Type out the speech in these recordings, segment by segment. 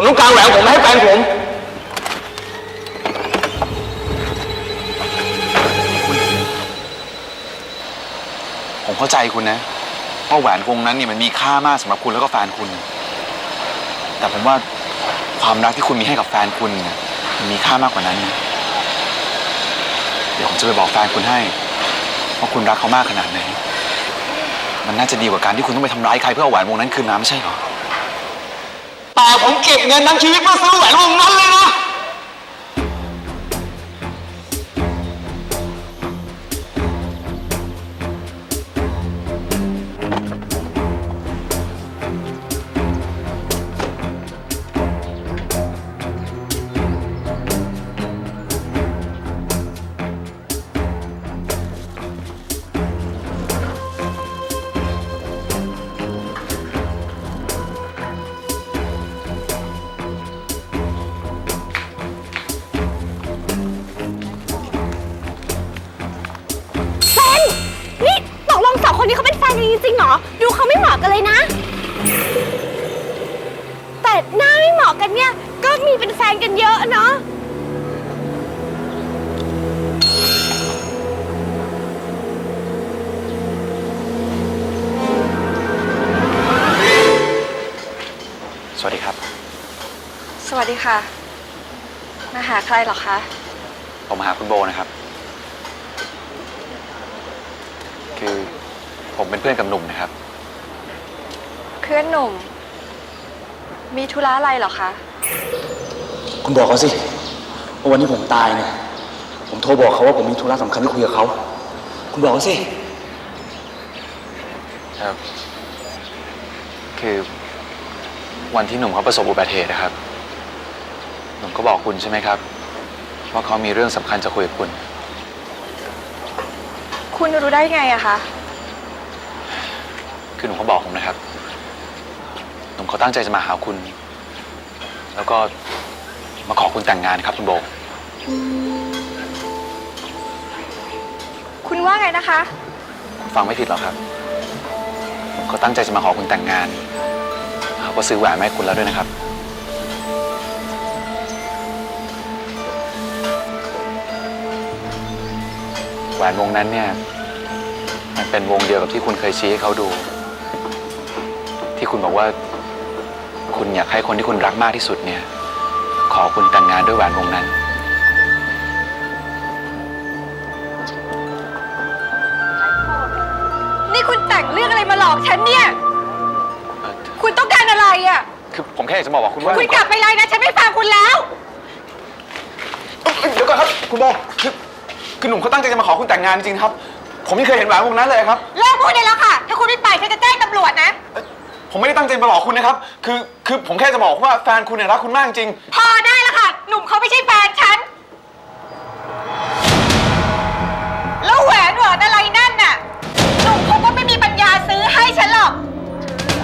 ผมต้องการแหวนผมมาให้แฟนผมผมเข้าใจคุณนะว่าแหวนวงนั้นเนี่ยมันมีค่ามากสำหรับคุณแล้วก็แฟนคุณ แต่ผมว่าความรักที่คุณมีให้กับแฟนคุณเนี่ยมันมีค่ามากกว่านั้นนะเดี๋ยวผมจะไปบอกแฟนคุณให้ว่าคุณรักเขามากขนาดไหน มันน่าจะดีกว่าการที่คุณต้องไปทำร้ายใครเพื่อเอาแหวนวงนั้นคืนมาไม่ใช่เหรอ แต่ผมเก็บเงินทั้งชีวิตเพื่อซื้อแหวนวงนั้นเลยนะ คนนี้เขาเป็นแฟนกันจริงๆเหรอ ดูเขาไม่เหมาะกันเลยนะ แต่หน้าไม่เหมาะกันเนี่ย ก็มีเป็นแฟนกันเยอะเนาะ สวัสดีครับ สวัสดีค่ะ มาหาใครเหรอคะ ผมมาหาคุณโบนะครับ คือ ผมเป็นเพื่อนกับหนุ่มนะครับ เพื่อนหนุ่ม มีธุระอะไรเหรอคะ คุณบอกเขาสิว่าวันนี้ผมตายเนี่ย ผมโทรบอกเขาว่าผมมีธุระสำคัญที่คุยกับเขา คุณบอกเขาสิ ครับ คือวันที่หนุ่มเขาประสบอุบัติเหตุนะครับ หนุ่มก็บอกคุณใช่ไหมครับ ว่าเขามีเรื่องสำคัญจะคุยกับคุณ คุณรู้ได้ไงอะคะ คือหนุ่มเขาบอกผมนะครับ หนุ่มเขาตั้งใจจะมาหาคุณ แล้วก็มาขอคุณแต่งงานครับคุณโบ คุณว่าไงนะคะ คุณฟังไม่ผิดหรอกครับ หนุ่มเขาตั้งใจจะมาขอคุณแต่งงาน เขาก็ซื้อแหวนมาให้คุณแล้วด้วยนะครับ แหวนวงนั้นเนี่ย มันเป็นวงเดียวกับที่คุณเคยชี้ให้เขาดู ที่คุณบอกว่า คุณอยากให้คนที่คุณรักมากที่สุดเนี่ย ขอคุณแต่งงานด้วยแหวนวงนั้น นี่คุณแต่งเรื่องอะไรมาหลอกฉันเนี่ยเอ่อคุณต้องการอะไรอะคือผมแค่อยากจะบอกว่าคุณว่าคุณกลับไปเลยนะ ฉันไม่ฟังคุณแล้ว เดี๋ยวก่อนครับ คุณโบคือคือหนุ่มเขาตั้งใจจะมาขอคุณแต่งงานจริงๆครับ ผมไม่เคยเห็นแหวนวงนั้นเลยครับ เลิกพูดได้แล้วค่ะ ถ้าคุณไม่ไปฉันจะแจ้งตำรวจนะ ผมไม่ได้ตั้งใจมาหลอกคุณนะครับ คือ คือผมแค่จะบอกว่าแฟนคุณเนี่ยรักคุณมากจริง พอได้แล้วค่ะ หนุ่มเขาไม่ใช่แฟนฉัน แล้วแหวนแหวนอะไรนั่นน่ะ หนุ่มเขาก็ไม่มีปัญญาซื้อให้ฉันหรอก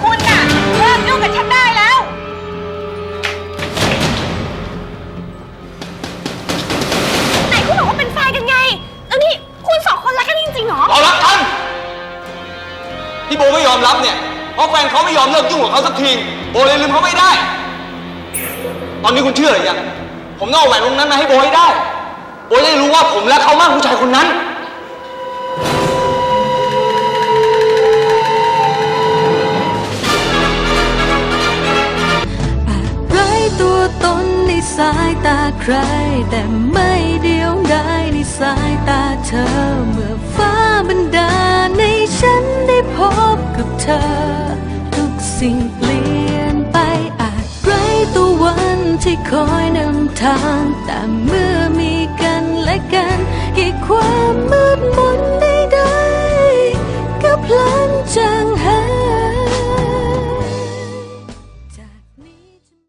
คุณน่ะเลิกยุ่งกับฉันได้แล้ว ไหนคุณบอกว่าเป็นแฟนกันไง แล้วนี่คุณสองคนรักกันจริงๆเหรอเรารักกันที่โบไม่ยอมรับเนี่ย เพราะแฟนเขาไม่ยอมเลิกยุ่งกับเขาสักทีโบเลยลืมเขาไม่ได้ ตอนนี้คุณเชื่อหรือยังผมต้องเอาแหวนวงนั้นมาให้โบให้ได้ โบจะได้รู้ว่าผมรักเขามากผู้ชายคนนั้น ไร้ตัวตนในสายตาใครแต่ไม่ ที่คอยนำทางแต่เมื่อมีกันและกันกี่ความมื